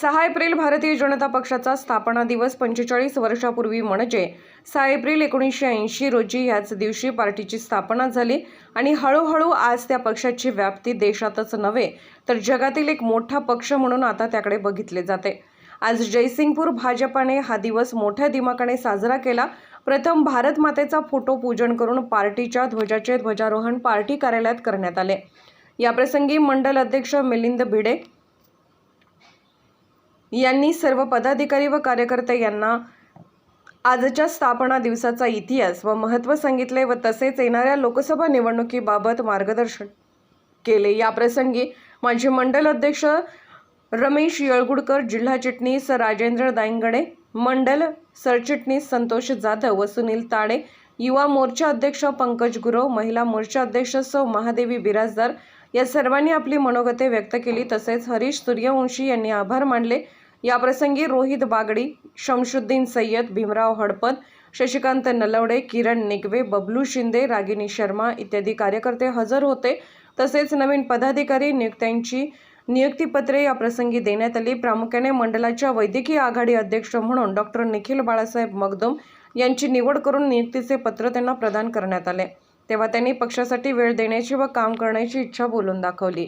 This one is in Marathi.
सहा एप्रिल भारतीय जनता पक्षाचा स्थापना दिवस पंचेचाळीस वर्षापूर्वी म्हणजे सहा एप्रिल एकोणीसशे ऐंशी रोजी याच दिवशी पार्टीची स्थापना झाली आणि हळूहळू आज त्या पक्षाची व्याप्ती देशातच नव्हे तर जगातील एक मोठा पक्ष म्हणून आता त्याकडे बघितले जाते. आज जयसिंगपूर भाजपाने हा दिवस मोठ्या दिमाकाने साजरा केला. प्रथम भारत मातेचा फोटो पूजन करून पार्टीच्या ध्वजाचे ध्वजारोहण पार्टी कार्यालयात करण्यात आले. याप्रसंगी मंडल अध्यक्ष मिलिंद भिडे यांनी सर्व पदाधिकारी व कार्यकर्ते यांना आजच्या स्थापना दिवसाचा इतिहास व महत्त्व सांगितले व तसेच येणाऱ्या लोकसभा निवडणुकीबाबत मार्गदर्शन केले. याप्रसंगी माजी मंडल अध्यक्ष रमेश येळगुडकर जिल्हा चिटणीस राजेंद्र दायंगडे मंडल सरचिटणीस संतोष जाधव व सुनील ताडे युवा मोर्चा अध्यक्ष पंकज गुरव महिला मोर्चा अध्यक्ष सौ. महादेवी बिराजदार या सर्वांनी आपली मनोगते व्यक्त केली. तसेच हरीश सूर्यवंशी यांनी आभार मानले. याप्रसंगी रोहित बागडी शमशुद्दीन सय्यद भीमराव हडपद शशिकांत नलवडे किरण निगवे बबलू शिंदे रागिनी शर्मा इत्यादी कार्यकर्ते हजर होते. तसेच नवीन पदाधिकारी नियुक्त्यांची नियुक्तीपत्रे या प्रसंगी देण्यात आली. प्रामुख्याने मंडळाच्या वैद्यकीय आघाडी अध्यक्ष म्हणून डॉक्टर निखिल बाळासाहेब मगदुम यांची निवड करून नियुक्तीचे पत्र त्यांना प्रदान करण्यात आले. तेव्हा त्यांनी पक्षासाठी वेळ देण्याची व काम करण्याची इच्छा बोलून दाखवली.